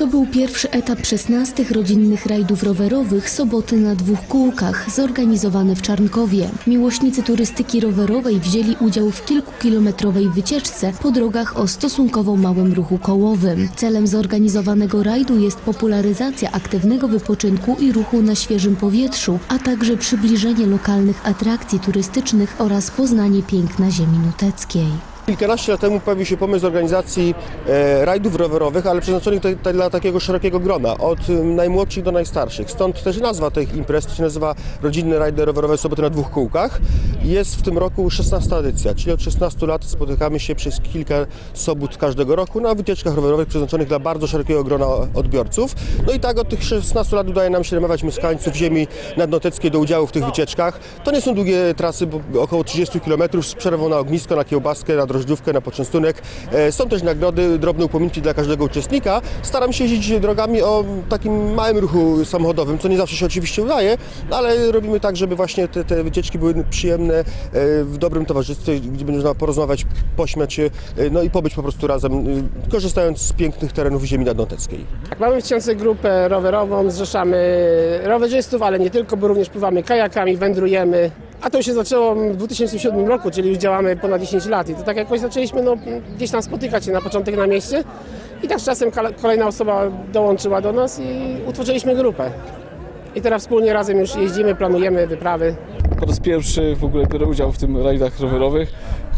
To był pierwszy etap 16 rodzinnych rajdów rowerowych Soboty na dwóch kółkach, zorganizowane w Czarnkowie. Miłośnicy turystyki rowerowej wzięli udział w kilkukilometrowej wycieczce po drogach o stosunkowo małym ruchu kołowym. Celem zorganizowanego rajdu jest popularyzacja aktywnego wypoczynku i ruchu na świeżym powietrzu, a także przybliżenie lokalnych atrakcji turystycznych oraz poznanie piękna ziemi nuteckiej. Kilkanaście lat temu pojawił się pomysł organizacji e, rajdów rowerowych, ale przeznaczonych dla takiego szerokiego grona, od najmłodszych do najstarszych. Stąd też nazwa tych imprez, to się nazywa Rodzinne Rajdy Rowerowe Soboty na dwóch kółkach. Jest w tym roku 16 edycja, czyli od 16 lat spotykamy się przez kilka sobót każdego roku na wycieczkach rowerowych przeznaczonych dla bardzo szerokiego grona odbiorców. No i tak od tych 16 lat udaje nam się namawiać mieszkańców ziemi nadnoteckiej do udziału w tych wycieczkach. To nie są długie trasy, bo około 30 km z przerwą na ognisko, na kiełbaskę, na drożdżówkę, na poczęstunek. E, Są też nagrody, drobne upominki dla każdego uczestnika. Staram się jeździć drogami o takim małym ruchu samochodowym, co nie zawsze się oczywiście udaje, ale robimy tak, żeby właśnie te, te wycieczki były przyjemne, e, w dobrym towarzystwie, gdzie będzie można porozmawiać, pośmiać się, e, no i pobyć po prostu razem, e, korzystając z pięknych terenów ziemi nadnoteckiej. Tak, mamy w Ściance grupę rowerową, zrzeszamy rowerzystów, ale nie tylko, bo również pływamy kajakami, wędrujemy. A to się zaczęło w 2007 roku, czyli już działamy ponad 10 lat. I to tak jakoś zaczęliśmy no, gdzieś tam spotykać się na początek na mieście. I tak z czasem kolejna osoba dołączyła do nas i utworzyliśmy grupę. I teraz wspólnie razem już jeździmy, planujemy wyprawy. Po raz pierwszy w ogóle biorę udział w tym rajdach rowerowych.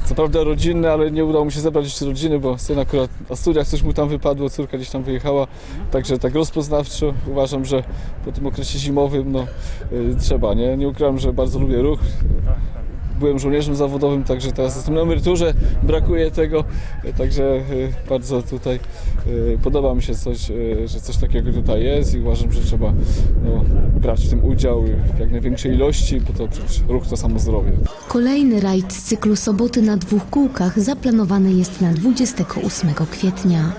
Co prawda rodzinny, ale nie udało mi się zebrać jeszcze rodziny, bo syn akurat na studiach coś mu tam wypadło, córka gdzieś tam wyjechała. Także tak rozpoznawczo uważam, że po tym okresie zimowym no, y, trzeba, nie? Nie ukrywam, że bardzo lubię ruch. Byłem żołnierzem zawodowym, także teraz jestem na emeryturze, brakuje tego, y, także y, bardzo tutaj y, podoba mi się coś, że coś takiego tutaj jest i uważam, że trzeba no, brać w tym udział w jak największej ilości, bo to przecież ruch to samo zdrowie. Kolejny rajd z cyklu Soboty na dwóch kółkach zaplanowany jest na 28 kwietnia.